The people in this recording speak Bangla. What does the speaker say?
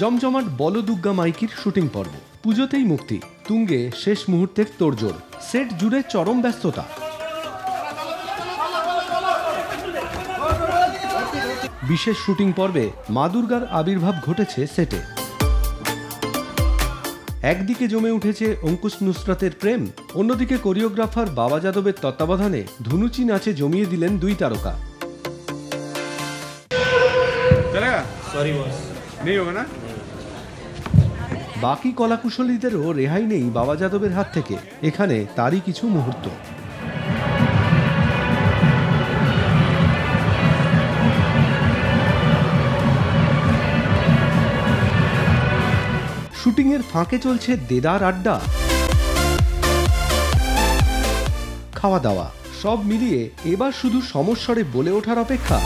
জমজমাট বলদুগ্গা মাইকির শুটিং পর্ব। পুজোতেই মুক্তি তুঙ্গে শেষ মুহূর্তের তোড়জোড় সেট জুড়ে চরম ব্যস্ততা। বিশেষ শুটিং পর্বে মা দুর্গার আবির্ভাব ঘটেছে সেটে। একদিকে জমে উঠেছে অঙ্কুশ নুসরাতের প্রেম অন্যদিকে কোরিওগ্রাফার বাবা যাদবের তত্ত্বাবধানে ধুনুচি নাচে জমিয়ে দিলেন দুই তারকা। সরি বস নেই ওখানে বাকি কলাকুশলীদেরও রেহাই নেই বাবা যাদবের হাত থেকে। এখানে তারই কিছু মুহূর্ত। শুটিংয়ের ফাঁকে চলছে দেদার আড্ডা। খাওয়া দাওয়া সব মিলিয়ে এবার শুধু সমস্বরে বলে ওঠার অপেক্ষা।